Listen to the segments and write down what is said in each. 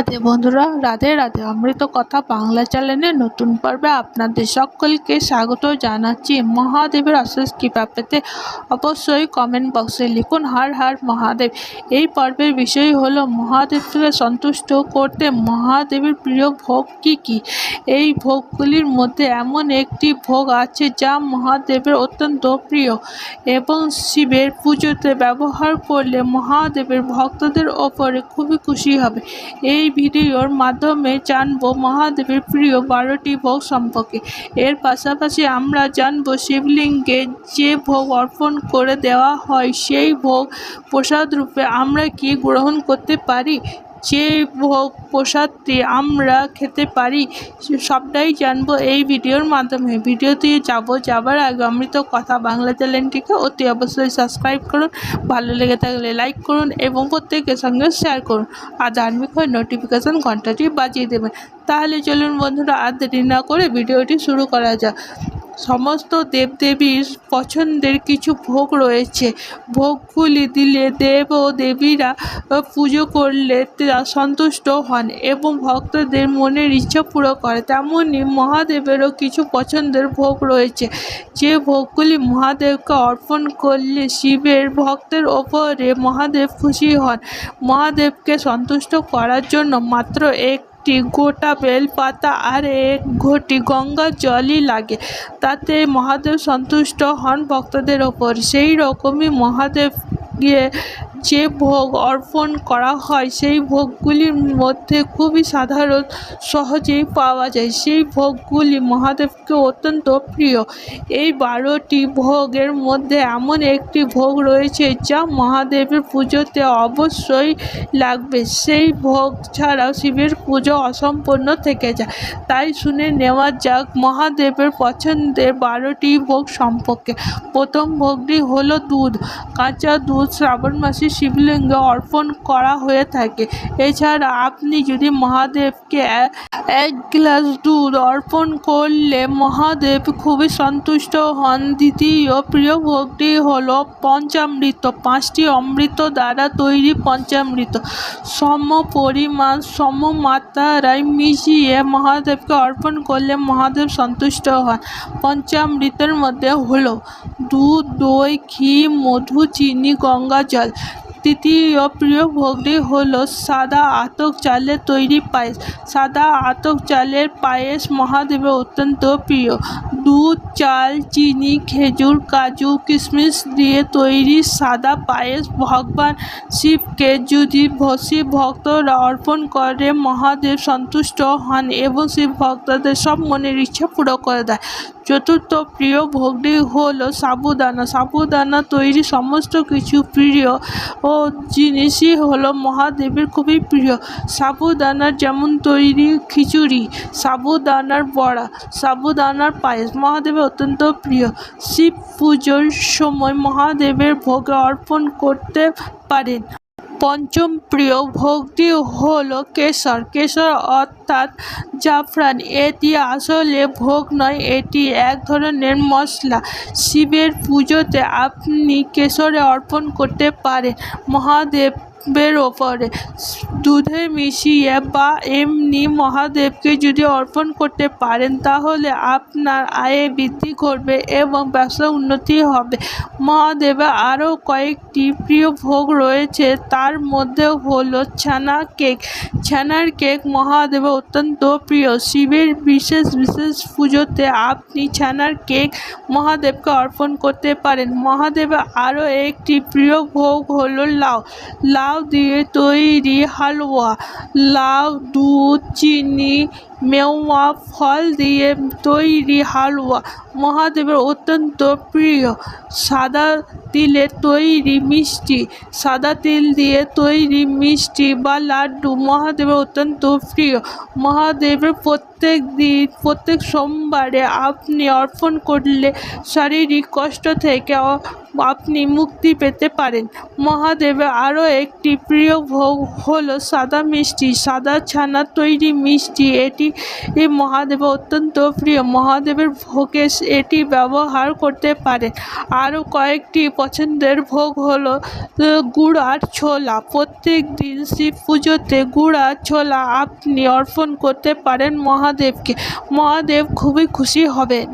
রাধে বন্ধুরা, রাধে রাধে অমৃত কথা বাংলা চ্যানেলে নতুন পর্বে আপনাদের সকলকে স্বাগত জানাচ্ছি। মহাদেবের অশেষ কৃপা পেতে অবশ্যই কমেন্ট বক্সে লিখুন, হার হার মহাদেব। এই পর্বের বিষয় হলো, মহাদেবকে সন্তুষ্ট করতে মহাদেবের প্রিয় ভোগ কি কি? এই ভোগগুলির মধ্যে এমন একটি ভোগ আছে যা মহাদেবের অত্যন্ত প্রিয় এবং শিবের পুজোতে ব্যবহার করলে মহাদেবের ভক্তদের ওপরে খুবই খুশি হবে। এই ভিডিওর মাধ্যমে জানব মহাদেবের প্রিয় বারোটি ভোগ সম্পর্কে। এর পাশাপাশি আমরা জানব শিবলিঙ্গে যে ভোগ অর্পণ করে দেওয়া হয়, সেই ভোগ প্রসাদ রূপে আমরা কি গ্রহণ করতে পারি? যে ভোগ প্রসাদটি আমরা খেতে পারি, সবটাই জানব এই ভিডিওর মাধ্যমে। ভিডিওতে যাব, যাবার আগে অমৃত কথা বাংলা চ্যানেলটিকে অতি অবশ্যই সাবস্ক্রাইব করুন, ভালো লেগে থাকলে লাইক করুন এবং প্রত্যেকের সঙ্গে শেয়ার করুন। আর ধার্মিক হয়ে নোটিফিকেশান ঘন্টাটি বাজিয়ে দেবেন। তাহলে চলুন বন্ধুরা, আর দেরি না করে ভিডিওটি শুরু করা যাক। সমস্ত দেবদেবীর পছন্দের কিছু ভোগ রয়েছে। ভোগগুলি দিলে দেব ও দেবীরা পুজো করলে সন্তুষ্ট হন এবং ভক্তদের মনের ইচ্ছা পুরো করে। তেমনই মহাদেবেরও কিছু পছন্দের ভোগ রয়েছে। যে ভোগগুলি মহাদেবকে অর্পণ করলে শিবের ভক্তের ওপরে মহাদেব খুশি হন। মহাদেবকে সন্তুষ্ট করার জন্য মাত্র একটি গোটা বেলপাতা আর এক ঘটি গঙ্গা জলই লাগে। তাতে মহাদেব সন্তুষ্ট হন ভক্তদের ওপর। সেই রকমই মহাদেব গিয়ে যে ভোগ অর্পণ করা হয়, সেই ভোগগুলির মধ্যে খুবই সাধারণ, সহজেই পাওয়া যায়। সেই ভোগগুলি মহাদেবকে অত্যন্ত প্রিয়। এই বারোটি ভোগের মধ্যে এমন একটি ভোগ রয়েছে যা মহাদেবের পুজোতে অবশ্যই লাগবে। সেই ভোগ ছাড়াও শিবের পুজো অসম্পূর্ণ থেকে যায়। তাই শুনে নেওয়া যাক মহাদেবের পছন্দের বারোটি ভোগ সম্পর্কে। প্রথম ভোগটি হলো দুধ। কাঁচা দুধ, শ্রাবণ মাসে শিবলিঙ্গে অর্পণ করা হয়ে থাকে। এছাড়া আপনি যদি মহাদেবকে এক গ্লাস দুধ অর্পণ করলে মহাদেব খুবই সন্তুষ্ট হন। দ্বিতীয় প্রিয় ভোগটি হলো পঞ্চামৃত। পাঁচটি অমৃত দ্বারা তৈরি পঞ্চামৃত। সম পরিমাণ, সম মাত্রায় মিশিয়ে মহাদেবকে অর্পণ করলে মহাদেব সন্তুষ্ট হন। পঞ্চামৃতের মধ্যে হলো দুধ, দই, ঘি, মধু, চিনি গঙ্গা জল তৃতীয় প্রিয় ভোগটি হলো সাদা আতক চালের তৈরি পায়েস। সাদা আতক চালের পায়েস মহাদেবের অত্যন্ত প্রিয়। দুধ, চাল, চিনি, খেজুর, কাজু, কিশমিশ দিয়ে তৈরি সাদা পায়েস ভগবান শিবকে যদি ভ- শিব ভক্তরা অর্পণ করে, মহাদেব সন্তুষ্ট হন এবং শিব ভক্তদের সব মনের ইচ্ছা পুরো করে দেয়। চতুর্থ প্রিয় ভোগটি হলো সাবুদানা। সাবুদানা তৈরি সমস্ত কিছু প্রিয় ও জিনিসই হলো মহাদেবের খুবই প্রিয়। সাবুদানার যেমন তৈরি খিচুড়ি, সাবুদানার বড়া, সাবুদানার পায়েস মহাদেবের অত্যন্ত প্রিয়। শিব পুজোর সময় মহাদেবের ভোগে অর্পণ করতে পারেন। পঞ্চম প্রিয় ভোগটি হলো কেশর। কেশর অর্থাৎ জাফরান। এটি আসলে ভোগ নয়, এটি এক ধরনের মশলা। শিবের পুজোতে আপনি কেশরে অর্পণ করতে পারেন। মহাদেবের ওপরে। দুধে মিশিয়ে বা এমনি মহাদেবকে যদি অর্পণ করতে পারেন, তাহলে আপনার আয়ে বৃদ্ধি করবে এবং ব্যবসা উন্নতি হবে। মহাদেবের আরও কয়েকটি প্রিয় ভোগ রয়েছে, তার মধ্যে হলো ছানা কেক। ছানার কেক মহাদেবের অত্যন্ত প্রিয়। শিবের বিশেষ বিশেষ পুজোতে আপনি ছানার কেক মহাদেবকে অর্পণ করতে পারেন। মহাদেবের আরও একটি প্রিয় ভোগ হলো লাউ। লাউ দিয়ে তৈরি হালুয়া। লাউ দুধ চিনি মেওয়া ফল দিয়ে তৈরি হালুয়া। মহাদেবের অত্যন্ত প্রিয়। সাদা তিলের তৈরি মিষ্টি। সাদা তিল দিয়ে তৈরি মিষ্টি বা লাড্ডু মহাদেবের অত্যন্ত প্রিয়। মহাদেবের প্রত্যেক দিন, প্রত্যেক সোমবারে আপনি অর্পণ করলে শারীরিক কষ্ট থেকে আপনি মুক্তি পেতে পারেন। মহাদেবের আরও একটি প্রিয় ভোগ হলো সাদা মিষ্টি। সাদা ছানার তৈরি মিষ্টি। এটি এই মহাদেব অত্যন্ত প্রিয়। মহাদেবের ভোগে এটি ব্যবহার করতে পারে। আরও কয়েকটি পছন্দের ভোগ হলো গুড় আর ছোলা। প্রত্যেক দিন শিব পুজোতে গুড় আর ছোলা আপনি অর্পণ করতে পারেন মহাদেবকে। মহাদেব খুবই খুশি হবেন।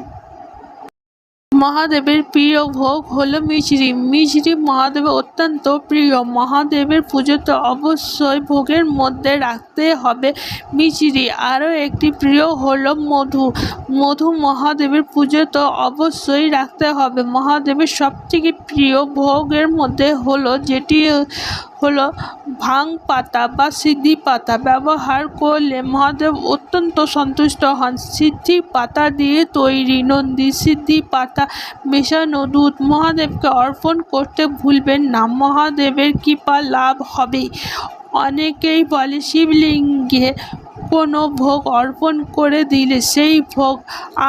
মহাদেবের প্রিয় ভোগ হলো মিছরি। মিছরি মহাদেবের অত্যন্ত প্রিয়। মহাদেবের পুজোতে অবশ্যই ভোগের মধ্যে রাখতে হবে মিছরি। আরও একটি প্রিয় হলো মধু। মধু মহাদেবের পুজোতে অবশ্যই রাখতে হবে। মহাদেবের সবথেকে প্রিয় ভোগের মধ্যে হলো যেটি হলো ভাং পাতা বা সিদ্ধি পাতা। ব্যবহার করলে মহাদেব অত্যন্ত সন্তুষ্ট হন। সিদ্ধি পাতা দিয়ে তৈরি নন্দী, সিদ্ধি পাতা মেশানো দুধ মহাদেবকে অর্পণ করতে ভুলবেন না। মহাদেবের কৃপা লাভ হবে। অনেকেই বলে শিবলিঙ্গে কোনো ভোগ অর্পণ করে দিলে, সেই ভোগ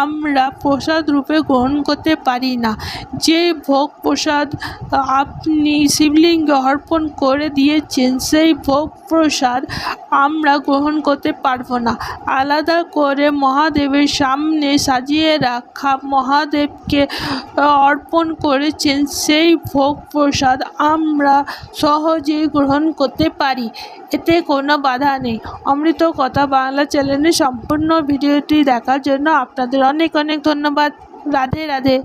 আমরা প্রসাদ রূপে গ্রহণ করতে পারি না। যে ভোগ প্রসাদ আপনি শিবলিঙ্গে অর্পণ করে দিয়েছেন, সেই ভোগ প্রসাদ আমরা গ্রহণ করতে পারব না। আলাদা করে মহাদেবের সামনে সাজিয়ে রাখা মহাদেবকে অর্পণ করেছেন, সেই ভোগ প্রসাদ আমরা সহজেই গ্রহণ করতে পারি। এতে কোনো বাধা নেই। অমৃত কথা বাংলা চ্যানেলের সম্পূর্ণ ভিডিওটি দেখার জন্য আপনাদের অনেক অনেক ধন্যবাদ। রাধে রাধে।